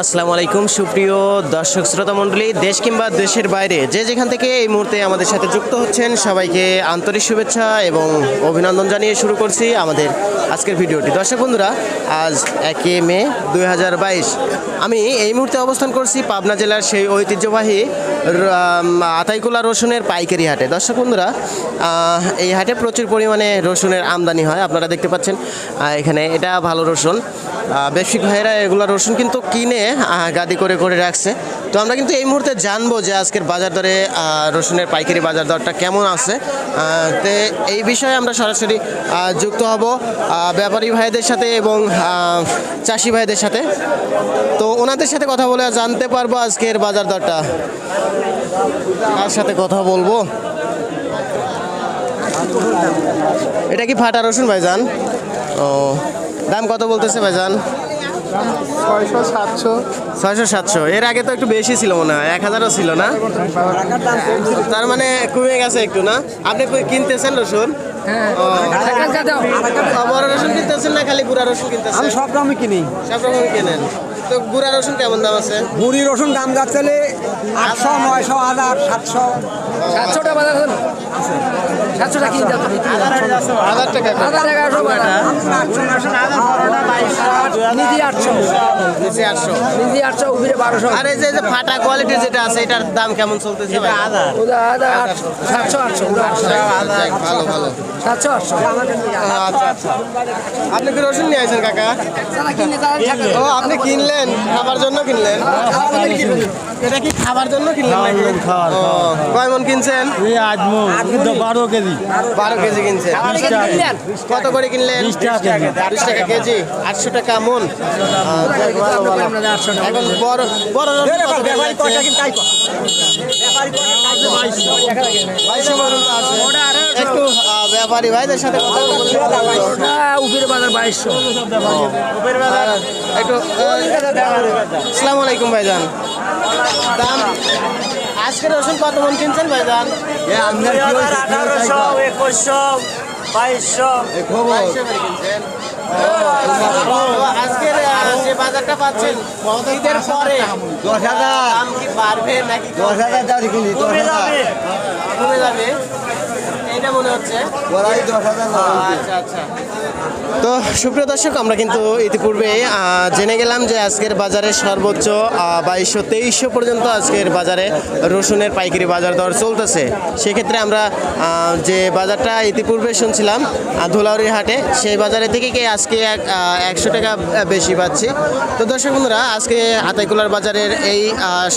আসসালামু আলাইকুম, সুপ্রিয় দর্শক শ্রোতা মণ্ডলী, দেশ কিংবা দেশের বাইরে, যে যেখান থেকে এই মুহূর্তে আমাদের সাথে যুক্ত হচ্ছেন, সবাইকে আন্তরিক শুভেচ্ছা এবং অভিনন্দন জানিয়ে শুরু করছি আমাদের আজকের ভিডিওটি। দর্শক বন্ধুরা, আজ একে মে দু হাজার বাইশ। আমি এই মুহূর্তে অবস্থান করছি পাবনা জেলার সেই ঐতিহ্যবাহী আতাইকুলা রসুনের পাইকারি হাটে। দর্শক বন্ধুরা এই হাটে প্রচুর পরিমাণে রসুনের আমদানি হয়, আপনারা দেখতে পাচ্ছেন। এখানে এটা ভালো রসুন। ব্যবসায়িক ভাইয়েরা এগুলা রসুন কিন্তু কিনে গাদি করে করে রাখছে। তো আমরা কিন্তু এই মুহূর্তে জানব যে আজকের বাজার দরে রসুনের পাইকারি বাজার দরটা কেমন আছে। তে এই বিষয়ে আমরা সরাসরি যুক্ত হব ব্যাপারী ভাইদের সাথে এবং চাষি ভাইদের সাথে। তো ওনাদের সাথে কথা বলে জানতে পারব আজকের বাজার দরটা। কার সাথে কথা বলব? এটা কি ফাটা রসুন ভাইজান? ও দাম কত বলতেছে ভাইজান? ছয়শো সাতশো। এর আগে তো একটু বেশি ছিল মনে হয় এক হাজারও ছিল না? তার মানে কমে গেছে একটু না? আপনি কিনতেছেন রসুন। ও, বড় রসুন কিনতেছেন না খালি গুড়া রসুন কিনতেছেন? আমি সব দামে কিনি। সব রকম কেনেন। তো গুড়া রসুন কেমন দাম আছে? মুড়ি রসুন দাম যাচ্ছে আটশো নয়শো হাজার সাতশো। সাতশোটা বাজার হলো? সাতশোটা কিনতে হবে। হাজার টাকা। হাজার এগারোশো নিজে আটশো। আটশো। নিজে আটশো উপরে বারোশো। আর এই যে ফাটা কোয়ালিটি যেটা আছে এটার দাম কেমন চলতেছে সাতশো আটশো। আটশো। ভালো ভালো। সাতশো আটশো। আচ্ছা আচ্ছা। আপনি কি রসুন নিয়ে আসেন কাকা। ও আপনি কিনলেন? খাবার জন্য কিনলেন। এটা কি খাবার জন্য কিনলেন নাকি? কয় মন কিনছেন? এই বারো কেজি। বারো কেজি কিনছেন? কত করে কিনলেন? বিশ টাকা কেজি। আটশো টাকা মন। এখন বড় বড়। একটু ব্যাপারী ভাইদের সাথে কথা বলব। ওটা উপরে বাজার একটু আসসালামু আলাইকুম ভাইজান। আজকে রসুন কত মন কিনছেন ভাইজান? আঠারোশো একুশশো বাইশশো। বাইশশো করে আজকের যে বাজারটা পাচ্ছেন ঈদের পরে দশ হাজার। দাম কি বাড়বে নাকি দশ হাজার দাঁড়ি কিনি দশ হাজার। কমে যাবে? এটা মনে হচ্ছে। আচ্ছা আচ্ছা। তো সুপ্রিয় দর্শক আমরা কিন্তু ইতিপূর্বে জেনে গেলাম যে আজকের বাজারে সর্বোচ্চ বাইশশো তেইশশো পর্যন্ত আজকের বাজারে রসুনের পাইকারি বাজার দর চলতেছে। সেক্ষেত্রে আমরা যে বাজারটা ইতিপূর্বে শুনছিলাম আহ, ধুলাউড়ির হাটে সেই বাজারে থেকে কি আজকে এক একশো টাকা বেশি পাচ্ছি। তো দর্শক বন্ধুরা আজকে আতাইকুলার বাজারের এই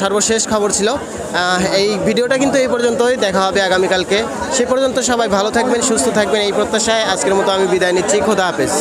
সর্বশেষ খবর ছিল। এই ভিডিওটা কিন্তু এই পর্যন্তই দেখা হবে আগামীকালকে। সে পর্যন্ত সবাই ভালো থাকবেন সুস্থ থাকবেন এই প্রত্যাশায় আজকের মতো আমি বিদায় নিচ্ছি। খোদা হাফেজ।